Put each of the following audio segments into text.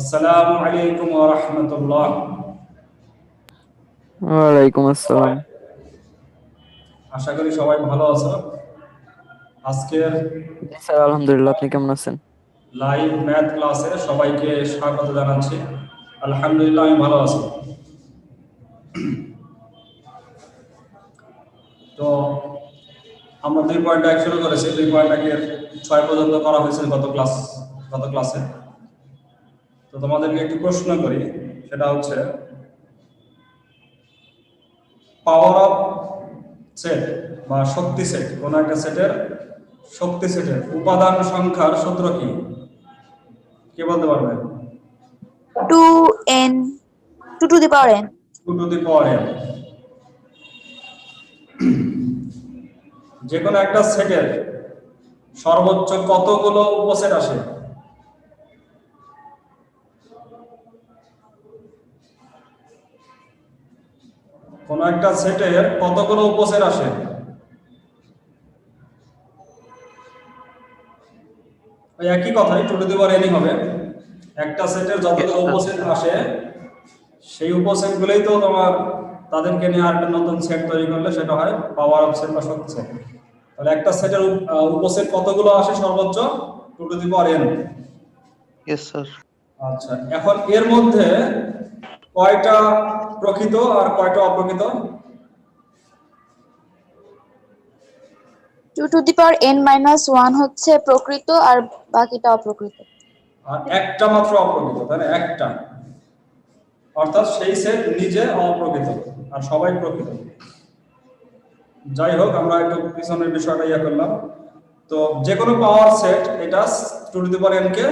আসসালামু আলাইকুম ওয়া রাহমাতুল্লাহ। ওয়ালাইকুম আসসালাম। আশা করি সবাই ভালো আছো। আজকের স্যার আলহামদুলিল্লাহ আপনি কেমন আছেন? লাইভ ম্যাথ ক্লাসে সবাইকে স্বাগত জানাচ্ছি। আলহামদুলিল্লাহ আমি ভালো আছি। তো আমরা দুই পয়েন্ট এক শুরু করেছি। দুই পয়েন্ট একের ছয় পর্যন্ত করা হয়েছে গত ক্লাস গত ক্লাসে। তো তোমাদেরকে একটি প্রশ্ন করি সেটা হচ্ছে পাওয়ার অফ সেট বা শক্তি সেট কোন একটা সেটের শক্তি সেটের উপাদান সংখ্যার সূত্র কি? কে বলতে পারবে? 2n 2 to the power n two to the power n. যে কোনো একটা সেটের সর্বোচ্চ কতগুলো উপসেট আসে? কোন একটা সেটের কতগুলো উপসেট আসে? ওই একই কথাই টু টু দি পাওয়ার এনই হবে। একটা সেটের যতগুলো উপসেট আসে সেই উপসেট গুলোই তো তোমার তাদেরকে নিয়ে আরেকটা নতুন সেট তৈরি করলে সেটা হয় পাওয়ার অফ সেট বা শক্তি সেট তাহলে একটা সেটের উপসেট কতগুলো আসে সর্বোচ্চ? Two to the power n sir আচ্ছা এখন এর মধ্যে কয়টা প্রকৃত আর কয়টা অপ্রকৃত? 2 to the power n minus 1 হচ্ছে প্রকৃত আর বাকিটা অপ্রকৃত। আর একটা মাত্র অপ্রকৃত না একটা। অর্থাৎ সেই সেট নিজে অপ্রকৃত আর সবাই প্রকৃত। যাই হোক আমরা একটু পিছনের বিষয়টা ইয়ে করলাম। তো যে কোনো পাওয়ার সেট এটা two to the power n কে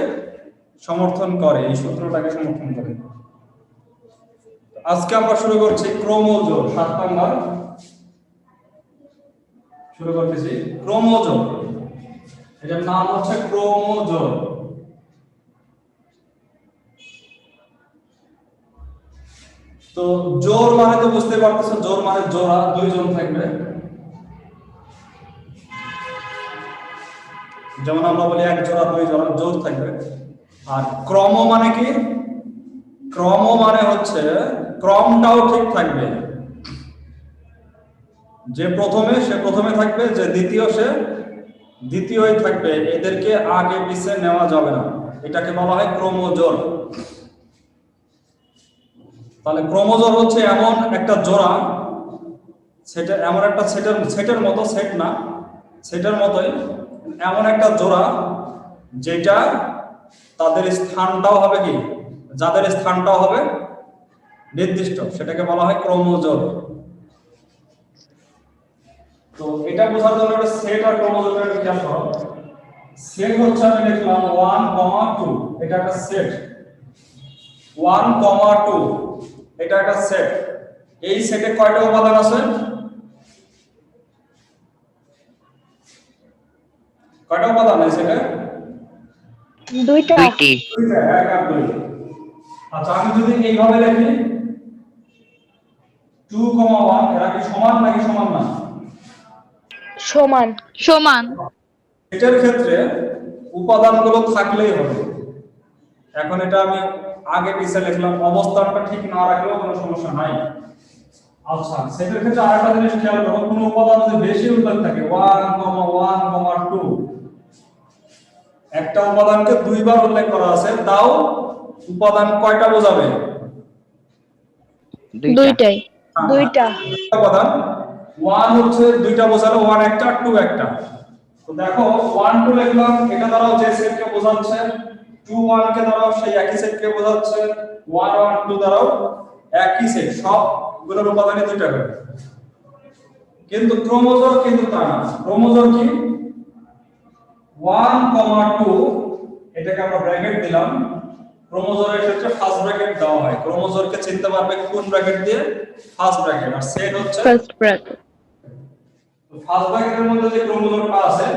সমর্থন করে এই সূত্রটাকে সমর্থন করে। আজকে আমরা শুরু করছি ক্রোমোজোম, সাত নাম্বার। শুরু করতেছি। ক্রোমোজোম। এটার নাম হচ্ছে ক্রোমোজোম। তো জোর মানে তো বুঝতে পারতেছো জোর মানে জোড়া, দুইজন থাকবে। যেমন আমরা বলি এক জোড়া, দুই জোড়া, জোর থাকবে। আর ক্রম মানে কি? ক্রম মানে হচ্ছে ক্রমটাও ঠিক থাকবে। যে প্রথমে, সে প্রথমে থাকবে, যে দ্বিতীয় সে দ্বিতীয়ই থাকবে। এদেরকে আগে পিছে নেওয়া যাবে না। এটাকে বলা হয় ক্রমজোর। তাহলে ক্রোমোজোম হচ্ছে এমন একটা জোড়া, সেটা, এমন একটা সেটের সেটের মতো সেট না, সেটের মতোই এমন একটা জোড়া, যেটা তাদের স্থানটাও হবে কি? যাদের স্থানটাও হবে নির্দিষ্ট সেটাকে বলা হয় ক্রোমোজোম। তো এটা বোঝার জন্য একটা সেট আর ক্রোমোজোমের একটা খেয়াল করো সেট হচ্ছে আমি লিখলাম 1 কমা 2 এটা একটা সেট। 1 কমা 2 এটা একটা সেট। এই সেটে কয়টা উপাদান আছে? কয়টা উপাদান আছে সেটে? দুইটা। দুইটা এক আর দুই। আচ্ছা আমি যদি এইভাবে লিখি 2 কমা 1 এরা কি সমান নাকি সমান না? সমান। সমান। এটার ক্ষেত্রে উপাদানগুলো থাকলেই হবে। এখন এটা আমি আগে পিছে লিখলাম অবস্থানটা ঠিক না রাখলেও কোনো সমস্যা নাই। আচ্ছা সেটার ক্ষেত্রে আরেকটা জিনিস খেয়াল করো কোনো উপাদান যদি বেশি উল্লেখ থাকে 1 কমা 1 কমা 2 একটা উপাদানকে দুইবার উল্লেখ করা আছে তাও উপাদান কয়টা বোঝাবে? দুইটা। দুইটাই হ্যাঁ, দুইটা। উপাদান 1 হচ্ছে দুইটা বোঝালো 1 একটা 2 একটা। তো দেখো 1 2 লিখলাম এটা দ্বারাও যে সেটকে বোঝাচ্ছে 2 1 কে দ্বারাও সেই একই সেটকে বোঝাচ্ছে 1 1 2 দ্বারাও একই সেট সবগুলোর উপাদানই দুইটা করে। কিন্তু ক্রোমোজোম কিন্তু তা না। ক্রোমোজোম কি? ওয়ান কমা টু এটাকে আমরা ব্র্যাকেট দিলাম ক্রোমোজোমের ক্ষেত্রে ফার্স্ট ব্র্যাকেট দেওয়া হয়। চিনতে পারবে কোন ব্র্যাকেট দিয়ে? ফার্স্ট ব্র্যাকেট আর সেট হচ্ছে ফার্স্ট ব্র্যাকেট ফার্স্ট ব্র্যাকেটের মধ্যে যে ক্রোমোজোমটা আছে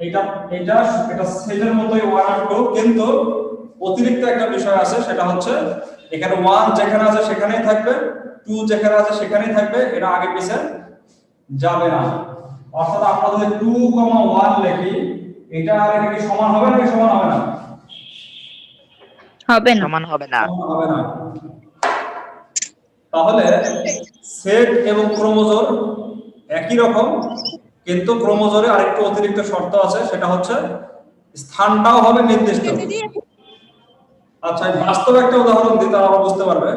এটা এটা এটা মতোই 1 আর 2 কিন্তু অতিরিক্ত একটা বিষয় আছে সেটা হচ্ছে এখানে 1 যেখানে আছে সেখানেই থাকবে 2 যেখানে আছে সেখানেই থাকবে এটা আগে পিছে যাবে না। অর্থাৎ আমরা যদি 2, 1 লিখি এটা আর এটা কি সমান হবে নাকি সমান হবে না? হবে না। সমান হবে না। হবে না। তাহলে সেট এবং ক্রোমোজোর একই রকম কিন্তু ক্রোমোজোরে আরেকটু অতিরিক্ত শর্ত আছে সেটা হচ্ছে স্থানটাও হবে নির্দিষ্ট। আচ্ছা এই বাস্তব একটা উদাহরণ দিই তারা আবার বুঝতে পারবে।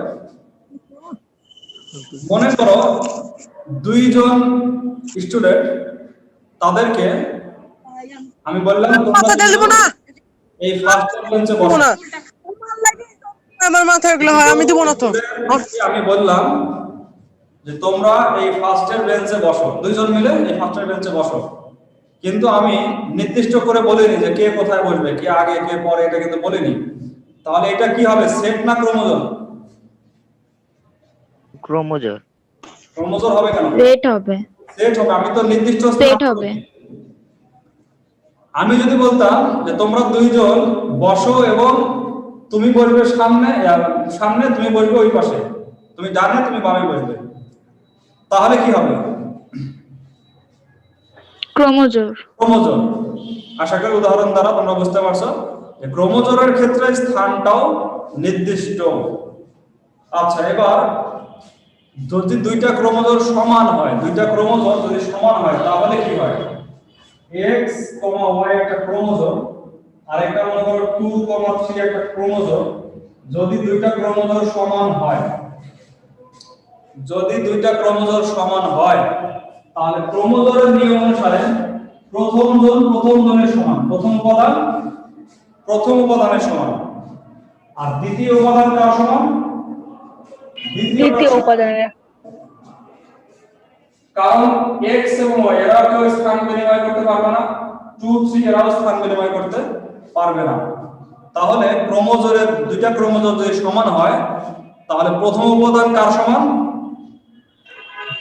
মনে করো দুইজন স্টুডেন্ট তাদেরকে আমি বললাম তোমরা এই ফার্স্ট বেঞ্চে বসো। না। আমার মাথায় এগুলো হয় আমি দিব না তো। আমি বললাম যে তোমরা এই ফার্স্টের বেঞ্চে বসো দুইজন মিলে এই ফার্স্টের বেঞ্চে বসো। কিন্তু আমি নির্দিষ্ট করে বলিনি যে কে কোথায় বসবে কে আগে কে পরে এটা কিন্তু বলিনি। তাহলে এটা কি হবে সেট না ক্রোমোজোম? ক্রোমোজোর ক্রোমোজোম হবে কেন? সেট হবে। সেট হবে আমি তো নির্দিষ্ট সেট হবে। আমি যদি বলতাম যে তোমরা দুইজন বসো এবং তুমি বসবে সামনে সামনে তুমি বসবে ওই পাশে। তুমি ডানে তুমি বামে বসবে তাহলে কি হবে? ক্রোমোজোর। ক্রোমোজোম আশা করি উদাহরণ দ্বারা তোমরা বুঝতে পারছ। যে ক্রোমোজোমের ক্ষেত্রে স্থানটাও নির্দিষ্ট। আচ্ছা এবার যদি দুইটা ক্রোমোজোম সমান হয় দুইটা ক্রোমোজোম যদি সমান হয় তাহলে কি হয়? x, y একটা ক্রোমোজোম। আর একটা মনে করো 2, 3 একটা ক্রোমোজোম যদি দুইটা ক্রোমোজোম সমান হয় যদি দুইটা ক্রোমোজোম সমান হয় তাহলে ক্রোমোজোমের নিয়ম অনুসারে প্রথম জন প্রথম জনের সমান প্রথম উপাদান প্রথম উপাদানের সমান। আর দ্বিতীয় উপাদান কার সমান? দ্বিতীয় উপাদানের। কারণ x এবং y এরা কেউ স্থান বিনিময় করতে পারবে না 2 3 এরাও স্থান বিনিময় করতে পারবে না। তাহলে ক্রোমোজোমের দুইটা ক্রোমোজোম যদি সমান হয় তাহলে প্রথম উপাদান কার সমান?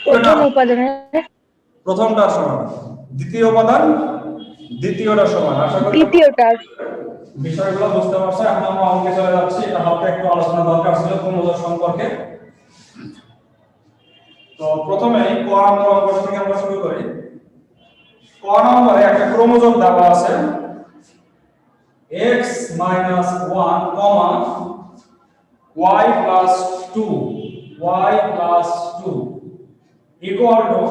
প্রথম প্রথমটার সমান। দ্বিতীয় উপাদান দ্বিতীয়টার সমান। আশা করি তৃতীয়টার। বিষয়গুলো বুঝতে পারছ। এখন আমরা অঙ্কে চলে যাচ্ছি। এটা হালকা একটু আলোচনা দরকার ছিল ক্রোমোজোম সম্পর্কে। তো প্রথমে ক নম্বর অঙ্ক থেকে আমরা শুরু করি। ক নম্বরে একটা ক্রোমোজোম দেওয়া আছে। X 1 comma y 2 y 2 equal to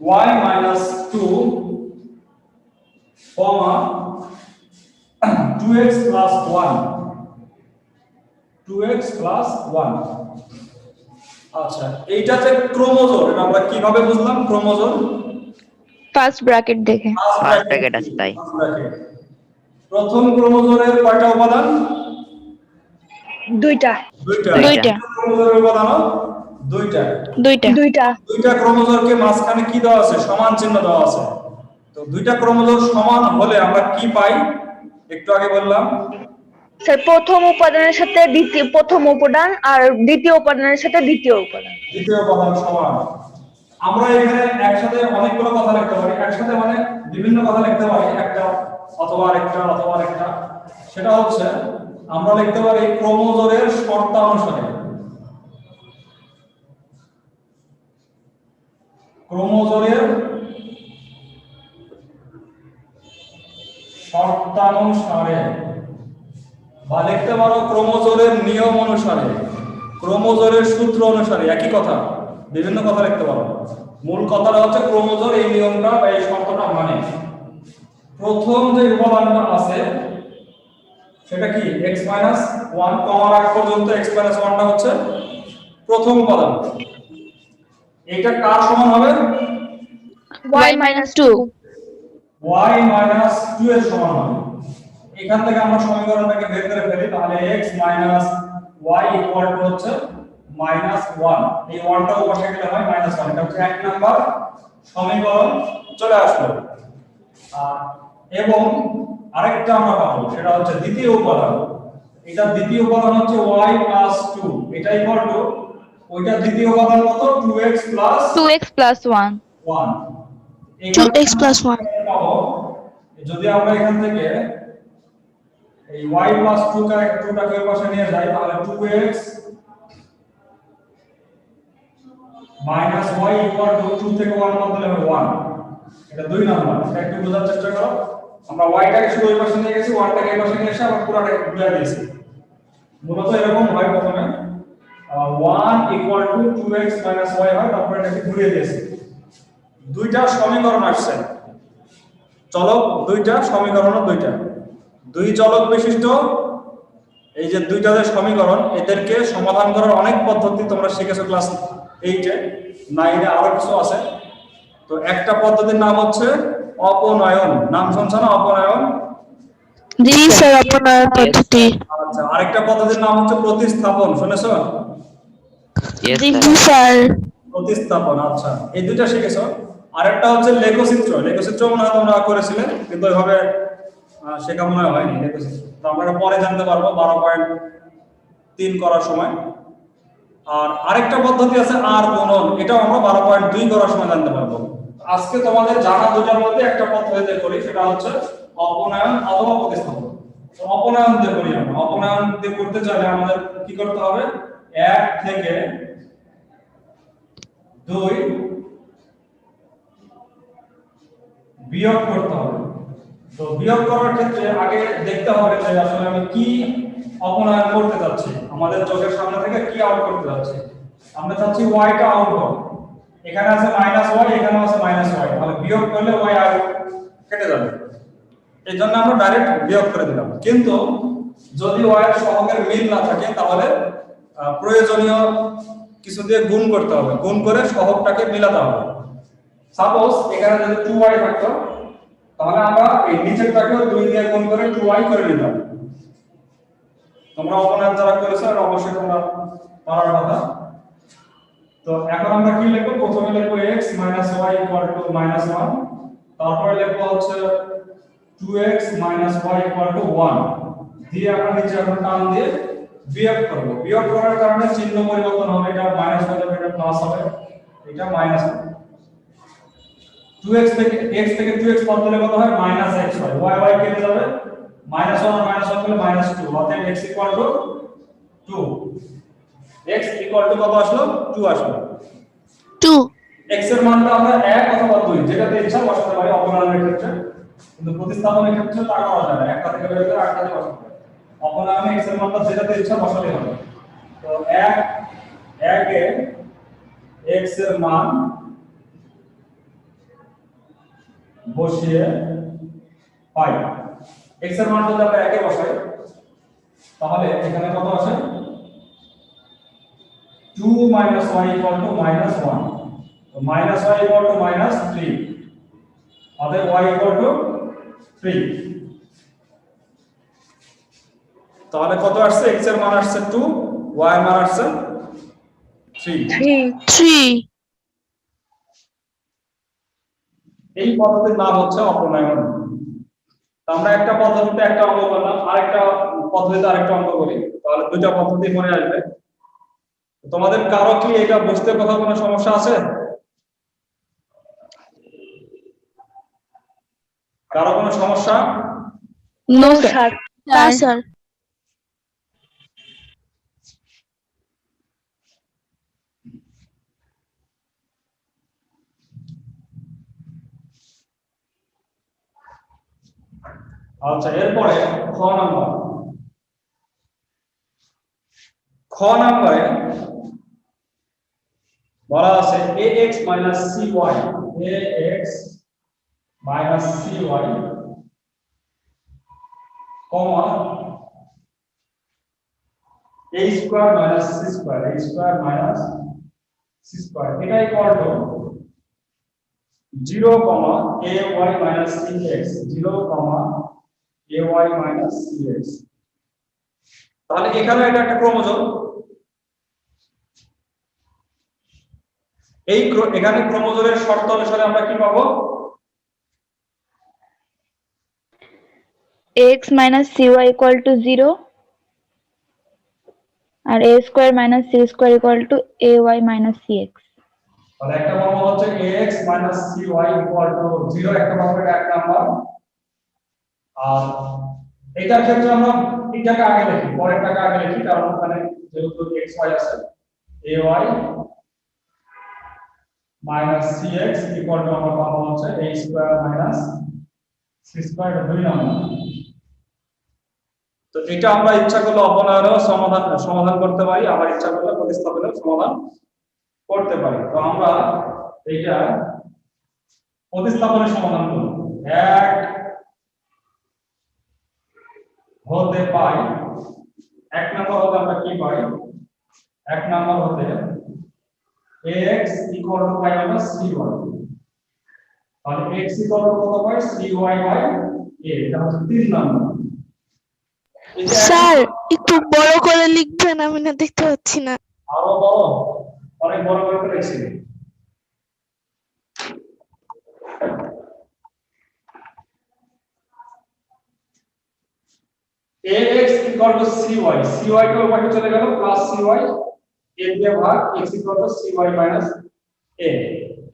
y 2 comma 2x plus 1 2x plus 1 আচ্ছা এইটা যে ক্রোমোজোম এটা আমরা কীভাবে বুঝলাম ক্রোমোজোম ফার্স্ট ব্র্যাকেট দেখে First bracket আছে তাই। First bracket। প্রথম ক্রোমোজোমের কয়টা উপাদান দুইটা। দুইটা। দুইটা। ক্রোমোজোমের উপাদান দুইটা। দুইটা। দুইটা। দুইটা ক্রোমোজোমকে মাঝখানে কি দেওয়া আছে? সমান চিহ্ন দেওয়া আছে। তো দুইটা ক্রোমোজোম সমান হলে আমরা কি পাই? একটু আগে বললাম। স্যার প্রথম উপাদানের সাথে দ্বিতীয় প্রথম উপাদান আর দ্বিতীয় উপাদানের সাথে দ্বিতীয় উপাদান। দ্বিতীয় উপাদান সমান। আমরা এখানে একসাথে অনেকগুলো কথা লিখতে পারি। একসাথে মানে বিভিন্ন কথা লিখতে পারি। একটা অথবা আরেকটা অথবা আরেকটা। সেটা হচ্ছে, আমরা লিখতে পারি ক্রোমোজোমের শর্তানুসারে ক্রোমোজোমের শর্তানুসারে, বা লিখতে পারো ক্রোমোজোমের নিয়ম অনুসারে, ক্রোমোজোমের সূত্র অনুসারে, একই কথা, বিভিন্ন কথা লিখতে পারো। মূল কথাটা হচ্ছে ক্রোমোজোম এই নিয়মটা বা এই শর্তটা মানে। প্রথম যে উপাদানটা আছে সেটা কি? x 1 কমার আগ পর্যন্ত x 1টা হচ্ছে প্রথম উপাদান। এটা কার সমান হবে? y মাইনাস টু y 2 এর সমান হবে। এখান থেকে আমরা সমীকরণটাকে বের করে ফেলি তাহলে x y ইকুয়াল টু হচ্ছে মাইনাস 1 এই 1টা ওপাশে গেলে হয় মাইনাস 1 এটা হচ্ছে এক নাম্বার সমীকরণ। চলে আসলো। আর এবং আরেকটা আমরা পাবো সেটা হচ্ছে দ্বিতীয় উপাদান। এটা দ্বিতীয় উপাদান হচ্ছে y 2 এটা ইকুয়াল টু ওইটা দ্বিতীয় উপাদান কত? 2x 2x 1 1 2x 1 পাবো যদি আমরা এখান থেকে এই y plus 2 কা 2 টাকে ওই পাশে নিয়ে যাই তাহলে 2x minus y equal to 2 থেকে 1 বাদ দিলে হবে 1 এটা দুই নাম্বার, এটা একটু বোঝার চেষ্টা করো। আমরা ওয়াইটাকে শুধু ওই পাশে নিয়ে গেছি ওয়ানটাকে এই পাশে নিয়ে এসে আবার পুরোটাকে ঘুরে দিয়েছি। মূলত এরকম হয় প্রথমে। One equal to two x minus y হয়, তারপরে এটাকে ঘুরিয়ে দিয়েছি। দুইটা সমীকরণ আসছে। চলক দুইটা সমীকরণ দুইটা। দুই চলক বিশিষ্ট, এই যে দুইটা যে সমীকরণ, এদেরকে সমাধান করার অনেক পদ্ধতি তোমরা শিখেছো ক্লাস এইটে নাইনে আরও কিছু আছে। তো একটা পদ্ধতির নাম হচ্ছে অপনয়ন। নাম শুনছো না অপনয়ন? জি স্যার আপনার পদ্ধতি। আচ্ছা আরেকটা পদ্ধতির নাম হচ্ছে প্রতিস্থাপন শুনেছো? জি স্যার। প্রতিস্থাপন আচ্ছা। এই দুইটা শিখেছো। আরেকটা হচ্ছে লেখচিত্র। লেখচিত্র মনে হয় তোমরা করেছিলে কিন্তু ওইভাবে শেখা মনে হয় হয়নি লেখচিত্র। তো আমরা পরে জানতে পারব বারো পয়েন্ট তিন করার সময়। আর আরেকটা পদ্ধতি আছে আর গুণন। এটাও আমরা বারো পয়েন্ট দুই করার সময় জানতে পারব। আজকে তোমাদের জানা দুটার মধ্যে একটা পদ্ধতি করি, সেটা হচ্ছে অপনয়ন অথবা প্রতিস্থাপন। অপনয়ন দিয়ে করি আমরা। অপনয়ন দিয়ে করতে চাইলে আমাদের কি করতে হবে? এক থেকে দুই বিয়োগ করতে হবে। তো বিয়োগ করার ক্ষেত্রে আগে দেখতে হবে যে আসলে আমি কি অপনয়ন করতে যাচ্ছি। আমাদের চোখের সামনে থেকে কি আউট করতে যাচ্ছি। আমরা চাচ্ছি y টা আউট হবে এখানে আছে মাইনাস ওয়াই এখানে আছে মাইনাস ওয়াই তাহলে বিয়োগ করলে y আর কেটে যাবে। এই জন্য আমরা ডাইরেক্ট বিয়োগ করে দিলাম। কিন্তু যদি y এর সহগের মিল না থাকে, তাহলে প্রয়োজনীয় কিছু দিয়ে গুণ করতে হবে। গুণ করে সহগটাকে মিলাতে হবে। সাপোজ এখানে যদি 2y থাকতো, তাহলে আমরা এই নিচেরটাকেও 2 দিয়ে গুণ করে 2y করে নিতাম তোমরা অপনয়ন যারা করেছ অবশ্যই তোমরা পারার কথা। তো এখন আমরা কি লিখব? প্রথমে লিখব x y -1 তারপরে লিখব হচ্ছে 2x y 1 দিয়ে আমরা নিচে এখন টান দিয়ে বিয়োগ করব। বিয়োগ করার কারণে চিহ্ন পরিবর্তন হবে। এটা মাইনাস হয়ে যাবে এটা প্লাস হবে। এটা মাইনাস হবে। 2x থেকে, x থেকে 2x বাদ দিলে কত হয়? মাইনাস x হয়। y y কেটে যাবে। মাইনাস 1 আর মাইনাস 1 করলে মাইনাস 2 অতএব x equal to 2 x equal to কত আসলো? 2 আসলো। টু x এর মানটা আমরা 1 অথবা 2 যেটাতে ইচ্ছা বসাতে পারি অপনয়নের ক্ষেত্রে। কিন্তু প্রতিস্থাপনের ক্ষেত্রে তা করা যায় না। একটা থেকে বের করে আরেকটাতে বসাতে হবে অপনয়নে x এর মানটা যেটাতে ইচ্ছা বসালেই হবে। তো 1 1 এ x এর মান বসিয়ে পাই। X এর মান যদি আমরা একে বসাই তাহলে এখানে কত আসে? 2 minus y equal to minus 1 তো minus y equal to minus 3 অতএব y equal to 3 তাহলে কত আসছে? X এর মান আসছে 2 y এর মান আসছে 3 থ্রি থ্রি এই পদ্ধতির নাম হচ্ছে অপনয়ন আমরা একটা পদ্ধতিতে একটা অঙ্ক করলাম আরেকটা পদ্ধতিতে আরেকটা অঙ্ক করি। তাহলে দুইটা পদ্ধতি মনে আসবে। তোমাদের কারও কি এটা বুঝতে কোথাও কোনো সমস্যা আছে? কারও কোনো সমস্যা? নো স্যার স্যার স্যার আচ্ছা এরপরে খ নাম্বার। খ নাম্বারে বলা আছে ax minus cy ax minus cy comma a square minus c square a square minus c square এটা equal to 0 comma ay minus cx 0 comma ay minus cx তাহলে এখানে এটা একটা ক্রোমোজোম এই এখানে ক্রোমোজোমের শর্ত অনুসারে আমরা কি পাবো? Equal to zero R a square minus c square equal to a y minus c x তাহলে একটা পাবো হচ্ছে ax cy ইকুয়াল টু 0 একটা পাবো এটা এক নাম্বার। আর এটার ক্ষেত্রে আমরা এটাকে আগে লিখি পরেরটাকে আগে লিখি কারণ ওখানে যেহেতু xy আছে ay minus cx equal to আমরা পাবো হচ্ছে a square minus c square দুই নাম্বার তো এটা আমরা ইচ্ছা করলে অপনয়নেও সমাধান সমাধান করতে পারি, আবার ইচ্ছা করলে প্রতিস্থাপনেও সমাধান করতে পারি। তো আমরা এইটা প্রতিস্থাপনের সমাধান করব। এক হতে পাই, এক নম্বর হতে আমরা কি পাই? এক নম্বর হতে x ইকুয়াল টু পাই আমরা cy তাহলে x ইকুয়াল টু কত পাই cy বাই a এটা হচ্ছে তিন নম্বর স্যার একটু বড় করে লিখবেন আমি না দেখতে পাচ্ছি না। আরও বড়? অনেক বড় করে করেছি ax equal to cy cy ওই পাশে চলে গেল প্লাস cy a দিয়ে ভাগ, x cy a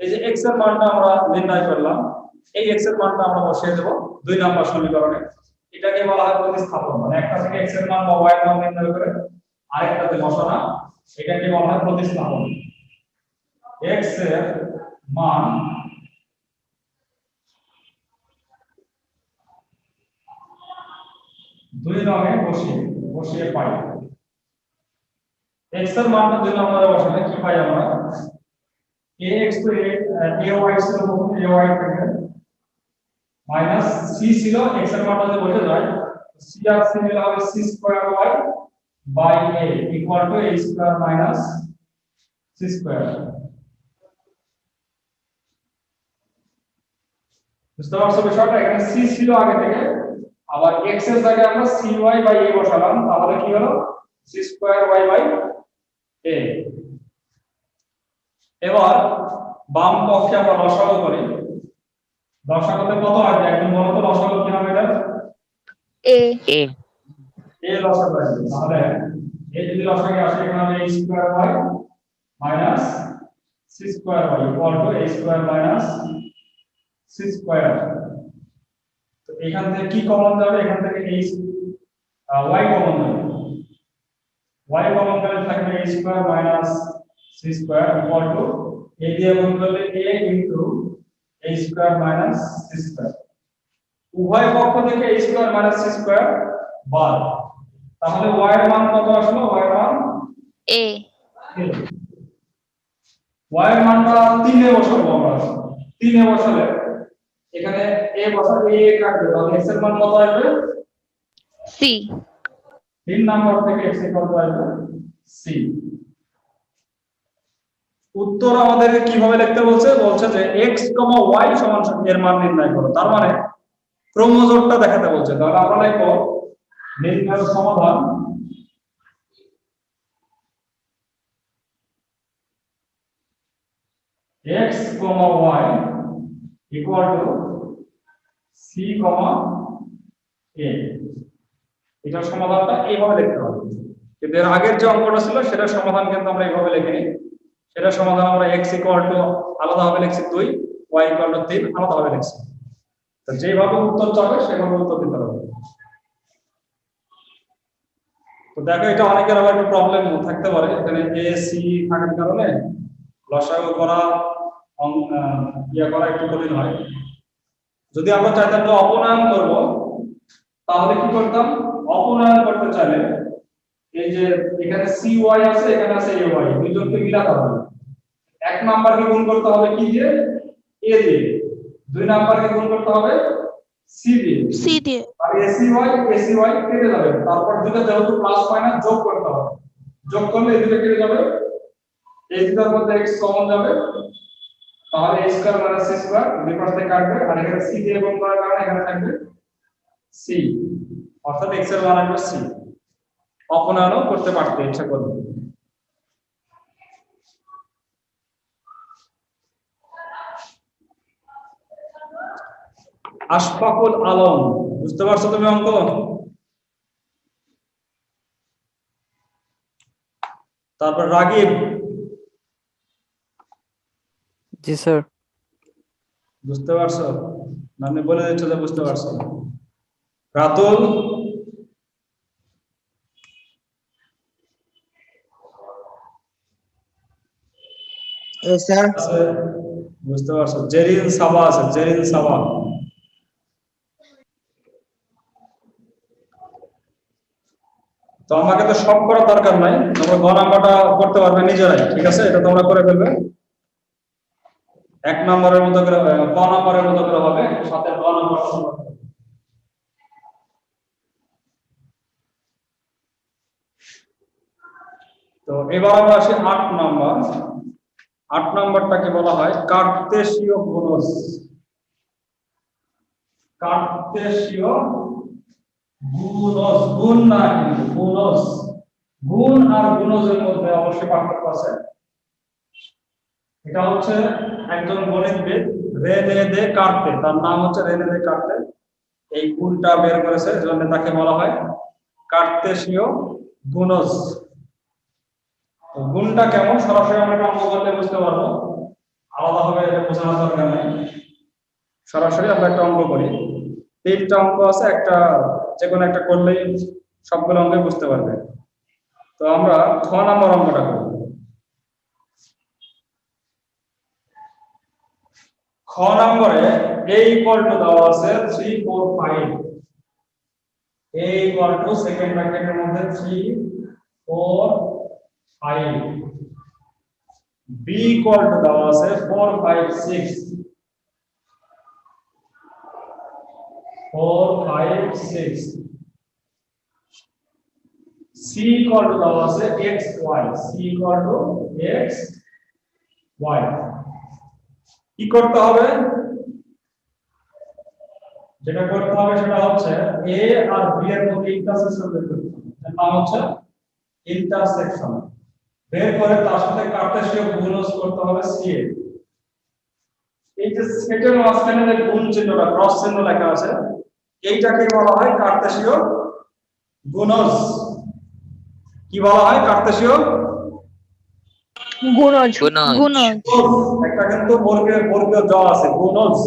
এই যে x এর মানটা আমরা নির্ণয় করলাম, এই x এর মানটা আমরা বসিয়ে দেব দুই নম্বর সমীকরণে। এটাকে বলা হয় প্রতিস্থাপন মানে একটা থেকে x এর মান বা y এর মান নির্ণয় করে আরেকটাতে বসানো, এটাকে বলা হয় প্রতিস্থাপন। x এর মান দুই রঙে বসিয়ে বসিয়ে পাই। X এর মানটা দুই নম্বরে বসালে কি পাই আমরা? Ax তো ay ছিল প্রথমে ay থেকে। মাইনাস c ছিল, x এর মানটা যদি বসে যায়, c আর c মিলে হবে c square y by a equal to a square minus c square. বুঝতে পারছ বিষয়টা? এখানে c ছিল আগে থেকে, আবার x এর জায়গায় আমরা cy বাই a বসালাম, তাহলে কি হলো? C square y by a. এবার বাম পক্ষে আমরা লসাগু করি। লসাগুতে কত আসবে? একদম বলো তো লসাগু কি হবে এটা? এ এ a লসাগু আসবে। তাহলে a যদি লসাগু আসে এখানে হবে a square y minus c square y equal to a square minus c square তো এখান থেকে কি কমন যাবে এখান থেকে এই y কমন যাবে y কমন গেলে থাকবে a square minus c square equal to a দিয়ে গুণ করলে a into a square minus c square উভয় পক্ষ থেকে a square minus c square বাদ। তাহলে y এর মান কত আসলো? y এর মান এ y এর মানটা 3 এ বসাবো আমরা। 3 এ বসালে এখানে a বসালে a কাটবে। তাহলে x এর মান কত আসবে? সি তিন নাম্বার থেকে x কত আসবে? C. উত্তর আমাদেরকে কীভাবে লিখতে বলছে? বলছে যে x, y সমান সমান এর মান নির্ণয় করো। তার মানে ক্রোমোজোমটা দেখাতে বলছে। তাহলে আমরা লিখব নির্ণয় সমাধান। x, y equal to c, a এটার সমাধানটা এইভাবে লিখতে হবে। কিন্তু এর আগের যে অঙ্কটা ছিল, সেটার সমাধান কিন্তু আমরা এইভাবে লিখিনি। সেটার সমাধান আমরা এক্স ইকুয়াল টু আলাদা ভাবে লিখছি দুই ওয়াই ইকুয়াল টু 3 আলাদা ভাবে লিখছি। তো যেভাবে উত্তর চাবে, সেভাবে উত্তর দিতে হবে। তো দেখো, এটা অনেকের আবার একটু প্রবলেম থাকতে পারে। এখানে a, c থাকার কারণে লসাগু করা ইয়ে করা একটু কঠিন হয়। যদি আমরা চাইতাম যে অপনয়ন করব তাহলে কি করতাম? অপনয়ন করতে চাইলে এই যে এখানে CY আছে এখানে আছে AY দুইজনকে মিলাতে হবে। এক নাম্বারকে গুণ করতে হবে কি দিয়ে? A দিয়ে। দুই নাম্বারকে গুণ করতে হবে C দিয়ে। সি দিয়ে। আর ACY ACY কেটে যাবে। তারপর দুটো যেহেতু প্লাস মাইনাস যোগ করতে হবে। যোগ করলে এই দুটো কেটে যাবে। এই দুটোর মধ্যে x কমন যাবে। তাহলে a square minus c square দুই পাশ থেকে কাটবে। আর এখানে c দিয়ে গুণ করার কারণে এখানে থাকবে c অর্থাৎ x এর মান আসবে c অপনয়নও করতে পারতে ইচ্ছা করবে আশফাকুল আলম বুঝতে পারছ তুমি অঙ্ক তারপর রাগিব। জি স্যার। বুঝতে পারছ? আমি বলে দিচ্ছ যে বুঝতে পারছ। রাতুল? বুঝতে পারছ? জেরিন সাবা আছে জেরিন সাবা। তো আমাকে তো সব করার দরকার নাই। তোমরা গ নাম্বারটা করতে পারবে নিজেরাই ঠিক আছে? এটা তোমরা করে ফেলবে। এক নম্বরের মতো করে ক নম্বরের মতো করে হবে সাথে গ নম্বর তো এবার আমরা আসি আট নম্বর। আট নম্বরটাকে বলা হয় কার্তেশীয় মধ্যে অবশ্যই পার্থক্য আছে। এটা হচ্ছে একজন তার নাম হচ্ছে রেনে দে এই গুণটা বের করেছে জন্য তাকে বলা হয় কার্তেশীয় গুণজ তো গুণটা কেমন? সরাসরি আমরা অঙ্ক করলে বুঝতে পারব। আলাদাভাবে এটা বোঝানোর দরকার নেই। সরাসরি আমরা একটা অঙ্ক করি। তিনটা অঙ্ক আছে, একটা যে কোনো একটা করলেই সবগুলো অঙ্কে বুঝতে পারবে। তো আমরা খ নম্বর অঙ্কটা করব খ নম্বরে a ইকুয়াল টু দেওয়া আছে 3 4 5 a ইকুয়াল টু সেকেন্ড ব্র্যাকেটের মধ্যে 3 4 5 b ইকুয়াল টু দেওয়া আছে 4 5 6 4 5 6 c equal to দেওয়া আছে x, y. C equal to x, y. কি করতে হবে? যেটা করতে হবে সেটা হচ্ছে a আর b এর মধ্যে ইন্টারসেকশন বের করতে হবে। এর নাম হচ্ছে ইন্টারসেকশন বের করে তার সাথে কার্টেসীয় গুণজ করতে হবে c এর এই যে সেটের মাঝখানে যে গুণ চিহ্নটা ক্রস চিহ্ন লেখা আছে এইটাকে বলা হয় কার্তেশীয় গুণজ কি বলা হয়? কার্তেশীয় গুণজ গুণজ একটা কিন্তু বর্গের বর্গীয় জ আছে গুণজ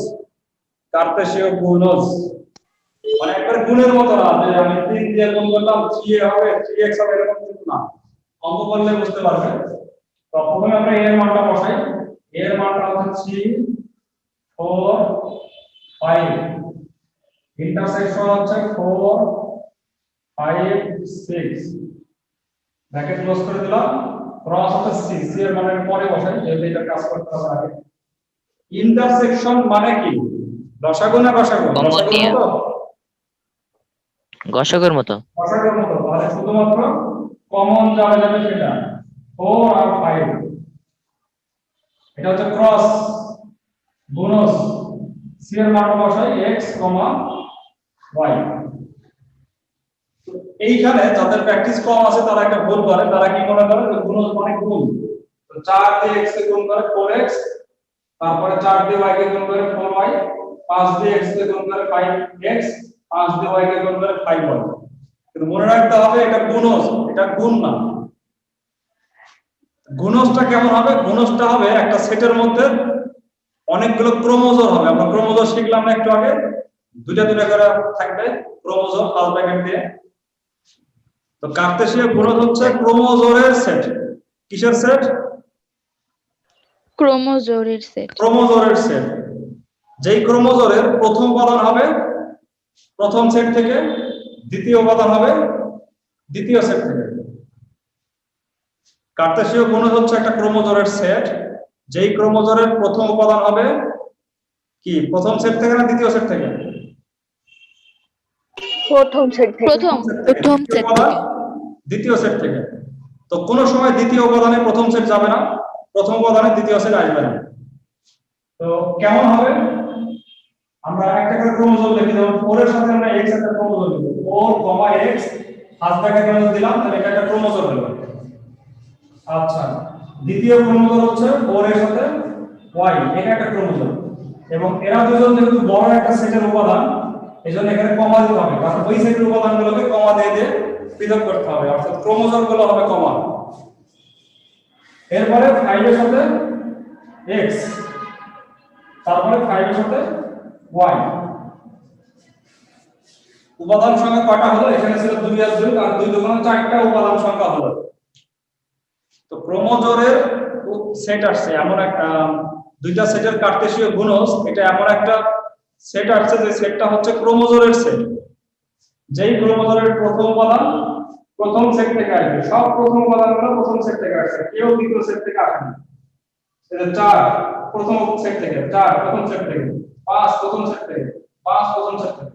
কার্তেশীয় গুণজ মানে একবার গুণের মতো না যে আমি তিন দিয়ে গুণ করলাম থ্রি এ হবে থ্রি এক্স হবে এরকম অঙ্ক করলে বুঝতে পারবে। তো প্রথমে আমরা এর মানটা বসাই। এর মানটা হচ্ছে থ্রি ফোর ফাইভ ইন্টারসেকশন হচ্ছে four five six bracket close করে দিলাম। ক্রস হচ্ছে সি সি এর মানে পরে বসাই। যেহেতু এটা কাজ করতে হবে আগে। ইন্টারসেকশন মানে কি? দশাগু না গসাগু। গসকের মতো? গসাগুর মতো। তাহলে শুধুমাত্র কমন যাবে যাবে সেটা? ফোর আর ফাইভ এটা হচ্ছে ক্রস বোনাস সি এর মান বসাই এক্স কমা ওয়াই এইখানে যাদের প্র্যাকটিস কম আছে, তারা একটা ভুল করে। তারা কি মনে করে? যে মানে গুণ তো 4 দিয়ে x কে গুণ করে 4x তারপরে 4 দিয়ে y কে গুণ করে 4y 5 দিয়ে x কে গুণ করে 5x 5 দিয়ে y কে গুণ করে 5y কিন্তু মনে রাখতে হবে এটা গুণজ এটা গুণ না। গুণজটা কেমন হবে? গুণজটা হবে একটা সেটের মধ্যে অনেকগুলো ক্রোমোজোর হবে। আমরা ক্রোমোজোম শিখলাম না একটু আগে। দুইটা দুইটা করে থাকবে ক্রোমোজোর ফার্স্ট ব্র্যাকেট দিয়ে। তো কার্তেশীয় গুণজ হচ্ছে ক্রোমোজোরের সেট। কিসের সেট? ক্রোমোজোরের সেট। ক্রোমোজোমের সেট। যেই ক্রোমোজোরের প্রথম উপাদান হবে প্রথম সেট থেকে দ্বিতীয় উপাদান হবে দ্বিতীয় সেট থেকে কার্তেশীয় গুণজ হচ্ছে একটা ক্রোমোজোমের সেট। যেই ক্রোমোজোমের প্রথম উপাদান হবে কি? প্রথম সেট থেকে না দ্বিতীয় সেট থেকে প্রথম সেট থেকে প্রথম প্রথম সেট থেকে দ্বিতীয় সেট থেকে তো কোন সময় দ্বিতীয় উপাদানে প্রথম সেট যাবে না প্রথম উপাদানে দ্বিতীয় সেট আসবে না। তো কেমন হবে? আমরা একটা করে ক্রোমোজোম লিখি 4 এর সাথে আমরা x একটা ক্রোমোজোম লিখব 4, x ফার্স্ট ব্র্যাকেটে আমরা দিলাম তাহলে এটা একটা ক্রোমোজোম হলো। আচ্ছা দ্বিতীয় ক্রোমোজোম হচ্ছে 4 এর সাথে y এটা একটা ক্রোমোজোম। এবং এরা দুজন যেহেতু বড় একটা সেটের উপাদান এজন্য এখানে কমা দিতে হবে। কারণ ওই সেটের উপাদানগুলোকে কমা দিয়ে দিয়ে পৃথক করতে হবে অর্থাৎ ক্রোমোজোমগুলো হবে কমা এরপরে 5 এর সাথে x তারপরে 5 এর সাথে y উপাদান সংখ্যা কয়টা হলো? এখানে ছিল 2 আর 2 আর 2 দুগুণ চারটা উপাদান সংখ্যা হলো। তো ক্রোমোজোমের সেট আসছে, এমন একটা, দুইটা সেটের কার্তেশীয় গুণজ, এটা এমন একটা সেট আসছে যে সেটটা হচ্ছে ক্রোমোজোমের সেট। যেই ক্রোমোজোমের প্রথম উপাদান প্রথম সেট থেকে আসবে, সব প্রথম উপাদানগুলো প্রথম সেট থেকে আসছে, কেউ দ্বিতীয় সেট থেকে আসেনি এটা চার, প্রথম সেট থেকে, চার, প্রথম সেট থেকে। পাঁচ প্রথম সেট থেকে পাঁচ প্রথম সেট থেকে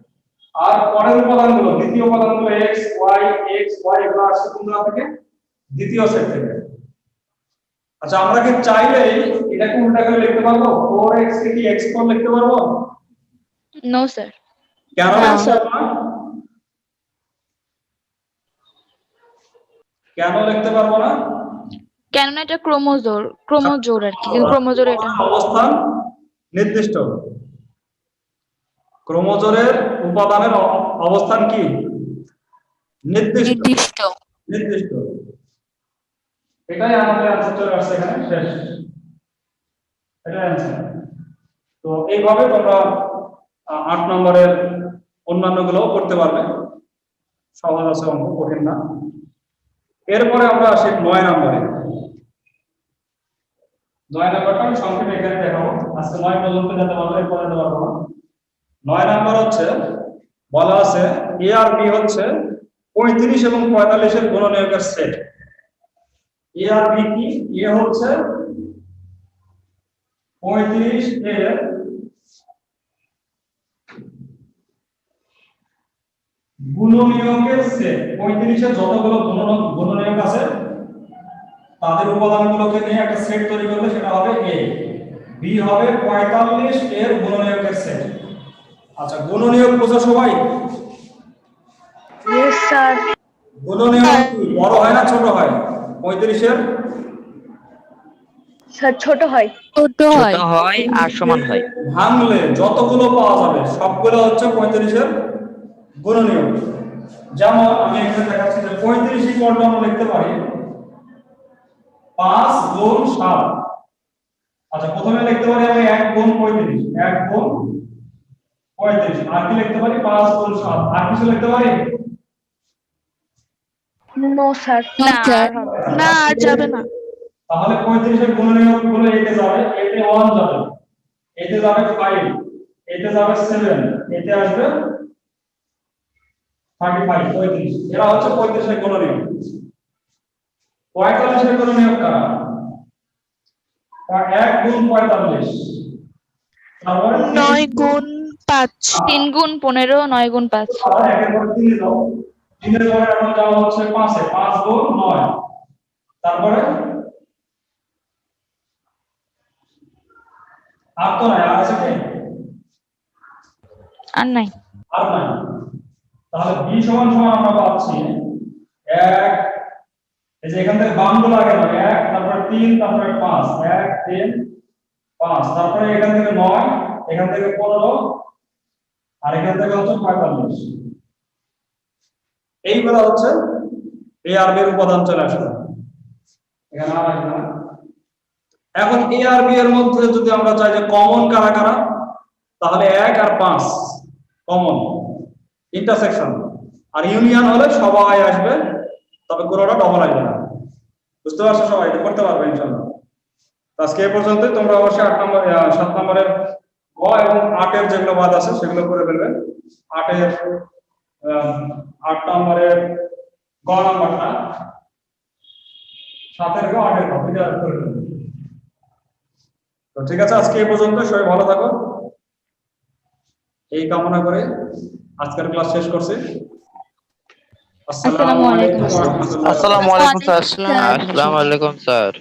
আর পরের উপাদানগুলো দ্বিতীয় উপাদানগুলো এক্স ওয়াই এক্স ওয়াই এগুলো আসছে কোন থেকে? দ্বিতীয় সেট থেকে আচ্ছা আমরা কি চাইলেই এটাকে উল্টা করে লিখতে পারব? ফোর এক্স কে কি এক্স ফোর লিখতে পারব? নো স্যার কেন? কেন লিখতে পারব না? কেননা এটা ক্রোমোজোর ক্রোমোজোর আর কি ক্রোমোজোর এটা। অবস্থান নির্দিষ্ট। ক্রোমোজোরের উপাদানের অবস্থান কি? নির্দিষ্ট। নির্দিষ্ট। এটাই আমাদের অ্যান্সার চলে আসছে এখানে শেষ। এটাই অ্যান্সার তো এইভাবে তোমরা আট নম্বরের অন্যান্যগুলো করতে পারবে। সহজ আছে অঙ্ক কঠিন না। এরপরে আমরা আসি নয় নম্বরে। নয় নম্বরটা আমি সংক্ষেপে এখানে দেখাবো। আজকে নয় পর্যন্ত যেতে পারব এরপরে যেতে পারব না। নয় নম্বর হচ্ছে, বলা আছে এ আর বি হচ্ছে পঁয়ত্রিশ এবং পঁয়তাল্লিশের গুণনীয়কের সেট। এ আর বি কি? এ হচ্ছে পঁয়ত্রিশ এর গুণনীয়কের সেট। পঁয়ত্রিশের যতগুলো গুণন, গুণনীয়ক আছে, তাদের উপাদানগুলোকে নিয়ে একটা সেট তৈরি করলে সেটা হবে এ বি হবে পঁয়তাল্লিশ এর গুণনীয়কের সেট। আচ্ছা গুণনীয়ক বোঝা সবাই। ইয়েস স্যার গুণনীয়ক কি? বড় হয় না ছোট হয়? পঁয়ত্রিশের? স্যার ছোট হয়। ছোট হয় ছোট হয়। আর সমান হয়। ভাঙলে যতগুলো পাওয়া যাবে সবগুলো হচ্ছে পঁয়ত্রিশের গুণনীয়ক। যেমন আমি এখানে দেখাচ্ছি যে পঁয়ত্রিশ ইকুয়াল টু আমরা লিখতে পারি। পাঁচ গুণ সাত। আচ্ছা প্রথমে লিখতে পারি আমি এক গুণ পঁয়ত্রিশ। এক গুণ পঁয়ত্রিশ আর কি লিখতে পারি? পাঁচ গুণ সাত। আর কিছু লিখতে পারি? নো স্যার না। আর যাবে না। তাহলে পঁয়ত্রিশের গুণনীয়কগুলো এতে যাবে। এতে ওয়ান যাবে। এতে যাবে ফাইভ এতে যাবে সেভেন এতে আসবে থার্টি ফাইভ পঁয়ত্রিশ। এরা হচ্ছে পঁয়ত্রিশের গুণনীয়ক পঁয়তাল্লিশের গুণনীয়ক কারা? এক গুণ পঁয়তাল্লিশ। তারপরে নয় গুণ পাঁচ। তিন গুণ পনেরো, নয় গুণ পাঁচ। তারপরে আর তো নাই। আর আছে কি আর নাই আর নাই তাহলে বি সমান সমান আমরা পাচ্ছি এক। এই যে এখান থেকে বামগুলো আগে এক, তারপরে তিন, তারপরে পাঁচ। এক, তিন, পাঁচ। তারপরে এখান থেকে নয়, এখান থেকে পনেরো আর এখান থেকে হচ্ছে পঁয়তাল্লিশ এইগুলো হচ্ছে এই আর বি এর উপাদান চলে আসবে এখানে আসবে এখন এ আর বি এর মধ্যে যদি আমরা চাই যে কমন কারা কারা, তাহলে এক আর পাঁচ কমন ইন্টারসেকশন আর ইউনিয়ন হলে সবাই আসবে, তবে কোনোটা ডবল আসবে না। বুঝতে পারছ সবাই? এটা করতে পারবে ইনশাল্লাহ আজকে এই পর্যন্ত তোমরা অবশ্যই আট নম্বর সাত নম্বরের এবং আটের যেগুলো বাদ আছে সেগুলো করে ফেলবে আটের আট নম্বরের গ নম্বরটা। সাতের গ আটের গ করে তো ঠিক আছে আজকে এই পর্যন্ত সবাই ভালো থাকো। এই কামনা করে আজকের ক্লাস শেষ করছি। আসসালামু আলাইকুম স্যার। আসসালামু আলাইকুম স্যার।